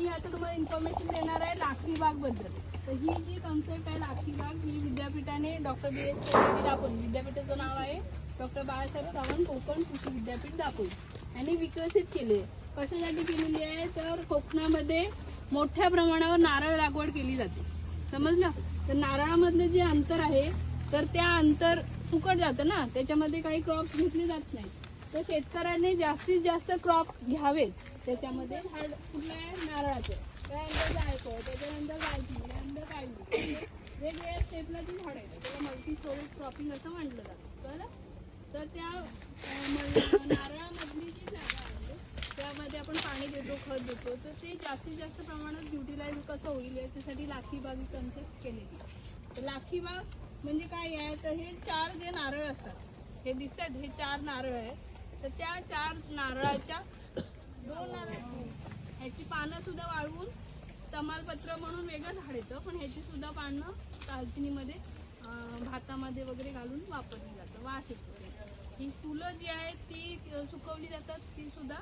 मी आता तुम्हाला इन्फॉर्मेशन देणार आहे लाखी बागबद्दल. तर ही जी कन्सेप्ट आहे लाखी बाग ही विद्यापीठाने डॉक्टर बी एस दापोली विद्यापीठाचं नाव आहे डॉक्टर बाळासाहेब सावंत कोकण कृषी विद्यापीठ दापोली यांनी विकसित केले. कशासाठी केलेली आहे? तर कोकणामध्ये मोठ्या प्रमाणावर नारळ लागवड केली जाते. समजलं? तर नारळामधलं जे अंतर आहे तर त्या अंतर फुकट जातं ना? त्याच्यामध्ये काही क्रॉप घेतले जात नाही तर शेतकऱ्यांनी जास्तीत जास्त क्रॉप घ्यावेत. त्याच्यामध्ये झाड कुठलं आहे? नारळाचं. त्यानंतर जायको त्याच्यानंतर जायची त्यानंतर काढली वेगवेगळ्या म्हणजे स्टेपला ती झाड आहेत त्याला मल्टी स्टोरेज क्रॉपिंग असं म्हटलं जातं. तर त्या नारळामधली जी जागा आहे त्यामध्ये आपण पाणी देतो खत देतो. तर ते जास्तीत जास्त प्रमाणात युटिलाइज कसं होईल? याच्यासाठी लाखी बाग कन्सेप्ट केलेली तर लाखी बाग म्हणजे काय आहे? तर हे चार जे नारळ असतात हे दिसतात हे चार नारळ आहेत. तर त्या चार नारळाच्या दोन नारळ ह्याची पानं सुद्धा वाळवून तमालपत्र म्हणून वेगळं झाड येतं पण ह्याची सुद्धा पानं दालचिनीमध्ये भातामध्ये वगैरे घालून वापरली जातं. वास येतो. ही फुलं जी आहेत ती सुकवली जातात ती सुद्धा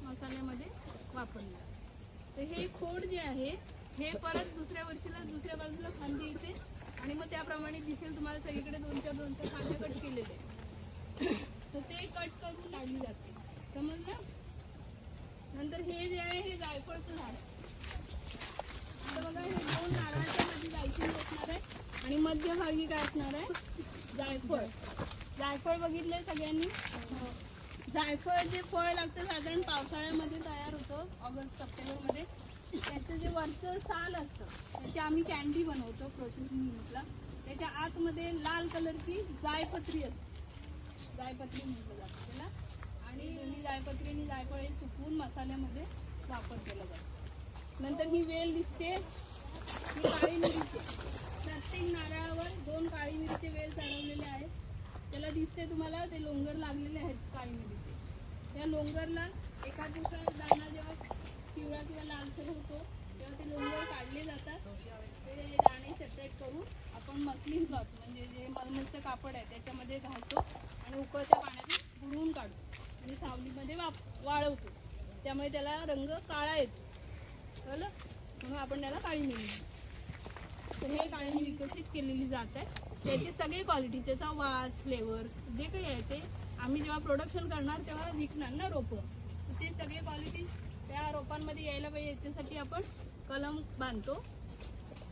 मसाल्यामध्ये वापरली जातात. तर हे खोड जे आहे हे परत दुसऱ्या वर्षीला दुसऱ्या बाजूला फांदी येते. आणि मग त्याप्रमाणे दिसेल तुम्हाला सगळीकडे दोन चार दोन चार फांद्या कट केलेले आहेत. तर ते कट करून काढली जाते समजलं? नंतर हे जे आहे हे जायफळचं झाड. तर बघा हे दोन नारळाच्या मध्ये दालचिनी असणार आहे आणि मध्यभागी काय असणार आहे? जायफळ. जायफळ बघितलंय सगळ्यांनी? जायफळ जे फळ लागतं साधारण पावसाळ्यामध्ये तयार होतं ऑगस्ट सप्टेंबरमध्ये. त्याचं जे वरचं साल असतं त्याची आम्ही कॅन्डी बनवतो प्रोसेसिंग युनिटला त्याच्या आतमध्ये लाल कलरची जायपत्री असते. जायपत्री म्हटलं जातं त्याला. आणि दोन्ही जायपत्री आणि जायफळ हे सुकवून मसाल्यामध्ये वापर केला जातो. नंतर ही वेल दिसते. ही काळी मिरीची. प्रत्येक नारळावर दोन काळी मिरीचे वेल चढवलेले आहेत. त्याला दिसते तुम्हाला ते लोंगर लागलेले आहेत काळी मिरीचे. त्या लोंगरला एका दिवसा दाणा जेव्हा पिवळा किंवा लालसर होतो तेव्हा ते लोंगर काढले जातात. ते दाणे सेपरेट करून आपण मसलीच क्लॉथ म्हणजे जे मलमलचं कापड आहे त्याच्यामध्ये घालतो आणि उकळत्या पाण्यात बुडवून काढतो. आणि सावलीमध्ये वाप वाळवतो. त्यामुळे त्याला रंग काळा येतो. कळलं? म्हणून आपण त्याला काळी मिरी तर हे काळीनी विकसित केलेली जात आहे. त्याचे सगळे क्वालिटी त्याचा वास फ्लेवर जे काही आहे ते आम्ही जेव्हा प्रोडक्शन करणार तेव्हा विकणार ना रोपं. ते सगळे क्वालिटी त्या रोपांमध्ये यायला पाहिजे. याच्यासाठी आपण कलम बांधतो.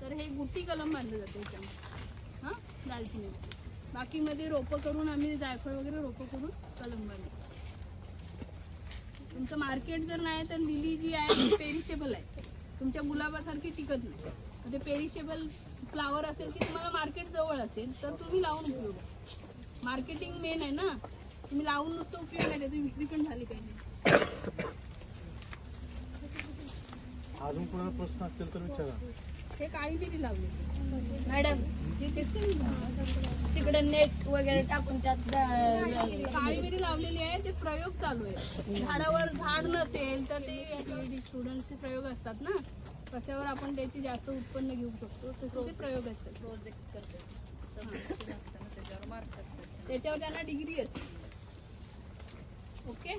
तर हे गुट्टी कलम बांधलं जातं याच्यामध्ये. हां? दालचिनी बाकीमध्ये रोपं करून आम्ही जायफळ वगैरे रोपं करून कलम बांधतो. तुमचं मार्केट जर नाही तर लिली जी आहे ती पेरिशेबल आहे. तुमच्या गुलाबासारखी टिकत नाही. ते पेरिशेबल फ्लावर असेल की तुम्हाला मार्केट जवळ असेल तर तुम्ही लावून उपयोग आहे. मार्केटिंग मेन आहे ना. तुम्ही लावून नुसतं उपयोग नाही त्याची विक्री पण झाली पाहिजे अजून कोणाला प्रश्न असतील तर विचारा. हे काळी मिरी लावली? मॅडम तिकडे नेट वगैरे टाकून त्यात काळी मिरी लावलेली आहे? ते प्रयोग चालू आहे. झाडावर झाड नसेल तर ते स्टुडंटचे प्रयोग असतात ना? कशावर आपण त्याची जास्त उत्पन्न घेऊ शकतो? तसे ते प्रयोग असतात प्रोजेक्ट करते. त्याच्यावर मार्क असतात. त्याच्यावर त्यांना डिग्री असते. ओके